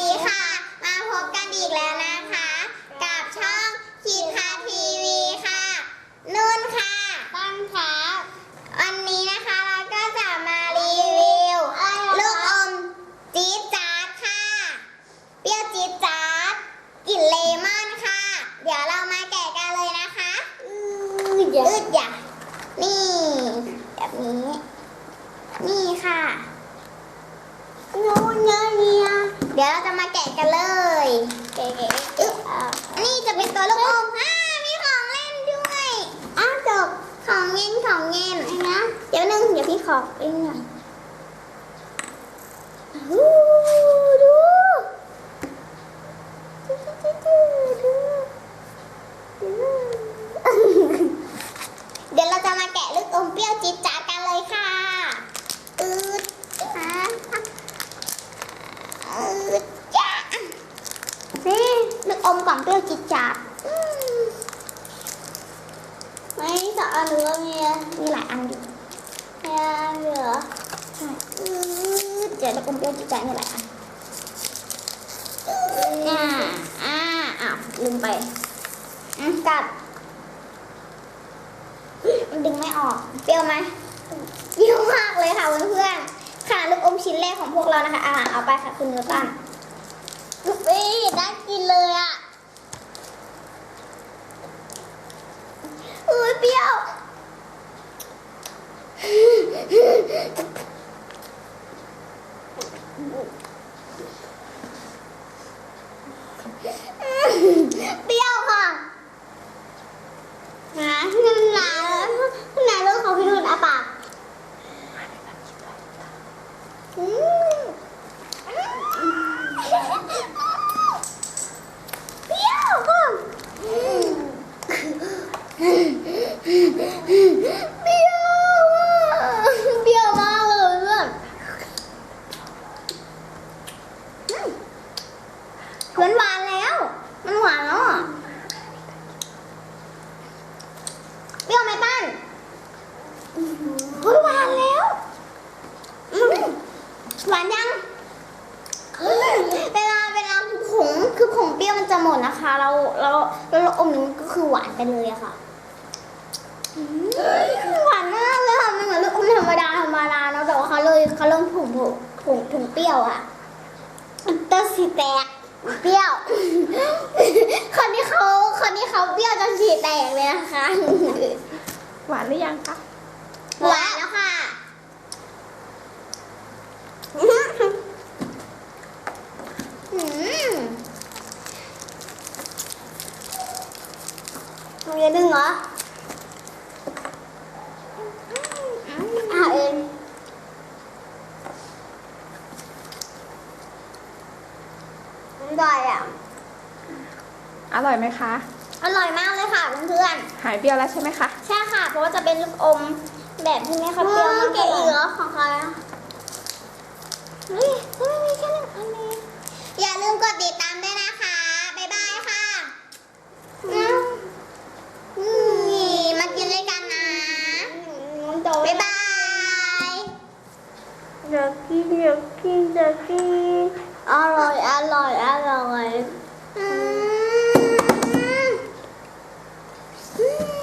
ดีค่ะ มาพบกันอีกแล้วนะคะ กับช่องคิดคาทีวีค่ะ นุ่นค่ะตั้งค่ะวันนี้นะคะเราก็จะมารีวิวลูกอมจี๊ดจ๊าดค่ะ เปรี้ยวจี๊ดจ๊าดกลิ่นเลมอนค่ะ เดี๋ยวเรามาแกะกันเลยนะคะอืดอย่าอืดอย่านี่ แบบนี้ นี่ค่ะงูเงี้ย เดี๋ยวเราจะมาแกะกันเลยแกะๆอึ๊บอ่านี่จะเป็นตัวลูกอมอ่ามีของเล่นด้วยอ้าวจบของเย็นของเย็นไอ้นะเดี๋ยวนึงเดี๋ยวพี่ขอเองหน่อยฮู้ดูดูดูดูดูดูเดี๋ยวเราจะมาแกะลูกอมเปรี้ยวจี๊ดจ๊าดกันเลยค่ะอืดฮะอืดจ้านี่ลูกอ มกล่องเปรี้ยวจี๊ดจ๊าดไม่สองอันหรือว่ามีมีหลายอันอยู่มีอันเหรอใช่อืดเดี๋ยวลูกอมเปรี้ยวจี๊ดจ๊าดมีหลายอันอ่าอ่าอ้าวลืมไปอะกัดมันดึงไม่ออก เปรี้ยวไหมเปรี้ยวมากเลยค่ะเพื่อนๆค่ะลูกอมชิ้นแรกของพวกเรานะคะอ่าเอาไปค่ะคุณนิวตันเฮ้ยได้กินเลยอะอุ้ย เปรี้ยวเปรี้ยวค่ะนะนุ่นหนาหนาเรื่องของพี่นุ่นอาปากอืมเปรี้ยวค่ะอืมเปรี้ยวอะเปรี้ยวมากเลยเพื่อนอืมเหมือนหวานแล้ว มันหวานแล้วอะเปรี้ยวไหมตั้นเฮ้ยหวานแล้วอืมหวานยังอืมเวลาเวลาผงคือผงเปรี้ยวมันจะหมดนะคะ เราเราเราอมนี้มันก็คือหวานไปเลยอะค่ะอืมหวานมากเลยค่ะมันเหมือนลูกอมธรรมดาธรรมดาเนาะแต่ว่าเขาเลยเขาเริ่มผงผงผงผงเปรี้ยวอะต้นสีแตก เปรี้ยว คนที่เขาคนที่เขาเปรี้ยวจนฉีดแตกเลยนะคะ หวานหรือยังคะหวานแล้วค่ะอืมมึงจะดึงเหรออ่าเองอ ร่อยอะ อร่อยไหมคะ อร่อยมากเลยค่ะเพื่อนหายเปรี้ยวแล้วใช่ไหมคะ ๆ ใช่ค่ะ เพราะว่าจะเป็นลูกอมแบบที่ไม่ค่อยเปรี้ยวมากเก๋เหรอของใครอะเฮ้ยเฮ้ยมีแค่หนึ่งอันเองอย่าลืมกดติดตามด้วยนะคะ บ๊ายบายค่ะนี่มากินด้วยกันนะ บ๊ายบาย อยากกินอยากกินอยากกิน อร่อย อร่อย อร่อย อ